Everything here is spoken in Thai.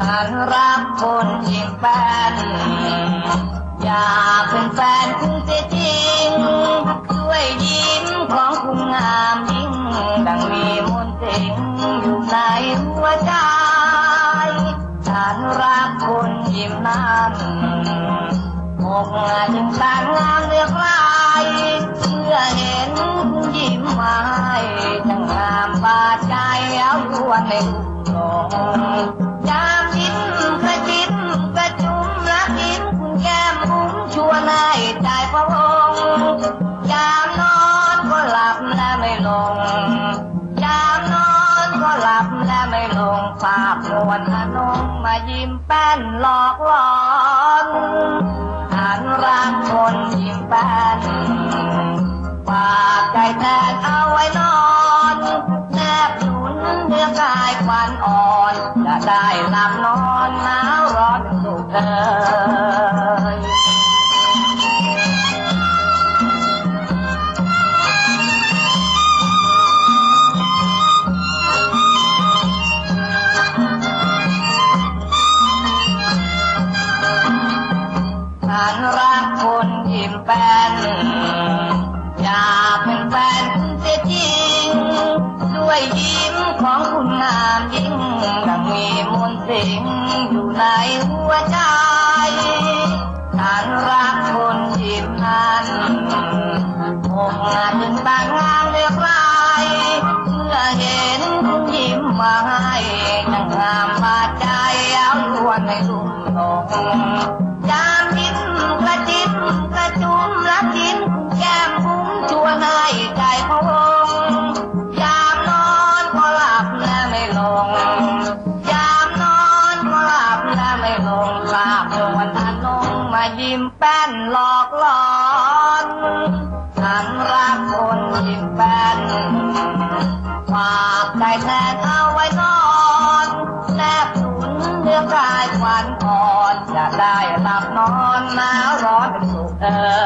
ฉันรักคนยิ้มแป้นอยากเป็นแฟนคุณเสียจริง ด้วยยิ้มของคุณงามยิ่ง ดังมีมนต์สิงอยู่ในหัวใจ ฉันรักคนยิ้มนั้นอกจึงต่างงามเลือกลายเมื่อเห็นคุณยิ้มมาให้จังงามบาดใจเอายวนในลงยามยิ้มกระจิ้มกระจุมรักยิ้มคุณแก้มบุ้มชวนให้ใจพะวงยามนอนก็หลับและไม่ลง ยามนอนก็หลับและไม่ลงภาพนวลอนงมายิ้มแป้นหลอกหลอนฉันรักคนยิ้มแป้นฝากใจแทนเอาไว้นอน วันอ่อน จะได้หลับนอนหนาวร้อนสุขเอยฉันรักคนยิ้มแป้นอยากเป็นแฟนเสียจ มนต์สิงอยู่ในหัวใจฉันรักคนยิ้มนั้นอาจเป็นบางงานเรียกไรเมื่อเห็นคุณยิ้มมาให้ยังงามบาดใจเอาลวนในลุ่มหลง ยิ้มแป้นหลอกหลอนฉันรักคนยิ้มแป้นฝากใจแทนเอาไว้นอนแนบหนุนเรื่องกายควันก่อนจะได้หลับนอนหนาวร้อนเป็นสุขเออ